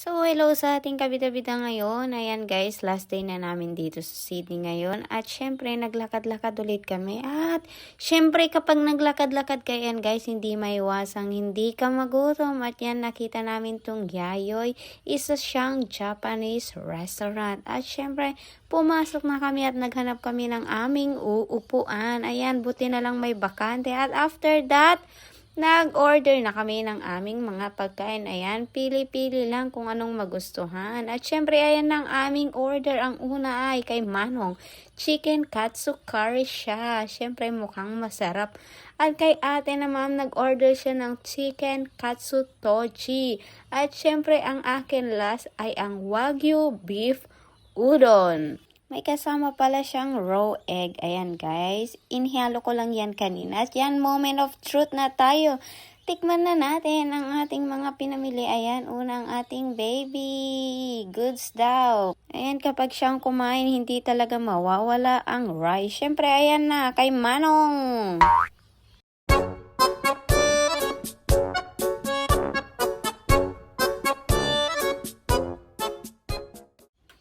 So, hello sa ating kabida-bida ngayon. Ayan guys, last day na namin dito sa Sydney ngayon. At syempre, naglakad-lakad ulit kami. At syempre, kapag naglakad-lakad ka yan guys, hindi maiwasang hindi ka magutom. At yan, nakita namin tong Yayoy. Isa siyang Japanese restaurant. At syempre, pumasok na kami at naghanap kami ng aming uupuan. Ayan, buti na lang may bakante. At after that, Nag-order na kami ng aming mga pagkain. Ayan, pili-pili lang kung anong magustuhan. At syempre, ayan ang aming order. Ang una ay kay Manong. Chicken katsu curry siya. Syempre, mukhang masarap. At kay ate naman, nag-order siya ng chicken katsu toji. At syempre, ang akin last ay ang wagyu beef udon. May kasama pala siyang raw egg. Ayan guys. Inhalo ko lang yan kanina. At yan, moment of truth na tayo. Tikman na natin ang ating mga pinamili. Ayan, unang ating baby. Goods daw. Ayan, kapag siyang kumain, hindi talaga mawawala ang rice. Siyempre, ayan na, kay Manong.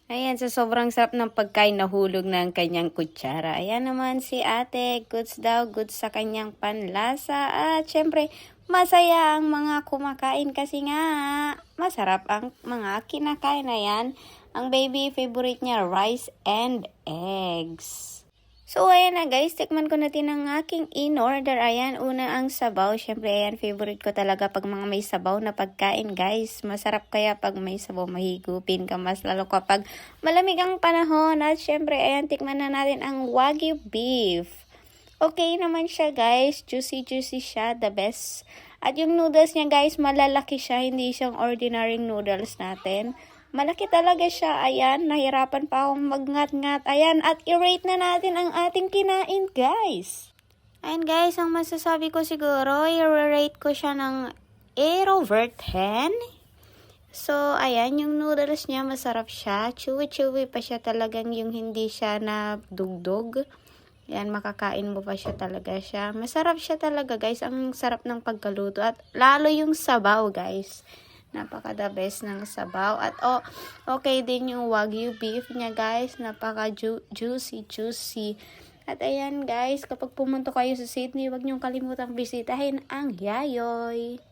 Ayan, sa sobrang sarap ng pagkain, nahulog na ang kanyang kutsara. Ayan naman si ate, goods daw, goods sa kanyang panlasa. At syempre, masaya ang mga kumakain kasi nga masarap ang mga kinakain. Ayan, ang baby favorite niya, rice and eggs. So, ayan na guys, tikman ko na din ang aking in-order. Ayan, una ang sabaw. Siyempre, ayan, favorite ko talaga pag mga may sabaw na pagkain, guys. Masarap kaya pag may sabaw, mahigupin ka mas lalo kapag malamig ang panahon. At syempre, ayan, tikman na natin ang Wagyu beef. Okay naman siya, guys. Juicy-juicy siya. The best. At yung noodles niya, guys, malalaki siya. Hindi siyang ordinary noodles natin. Malaki talaga siya. Ayan, nahirapan pa akong magngat-ngat. Ayan, at i-rate na natin ang ating kinain, guys. Ayan, guys, ang masasabi ko siguro, i-rate ko siya ng 8 over 10. So, ayan, yung noodles niya, masarap siya. Chewy-chewy pa siya talagang yung hindi siya na dugdog. Yan, makakain mo pa siya talaga siya. Masarap siya talaga, guys. Ang sarap ng pagkaluto. At lalo yung sabaw, guys. Napaka the best ng sabaw. At oh, okay din yung wagyu beef niya, guys. Napaka ju- juicy, juicy. At ayan, guys, kapag pumunta kayo sa Sydney, huwag niyong kalimutang bisitahin ang Yayoy.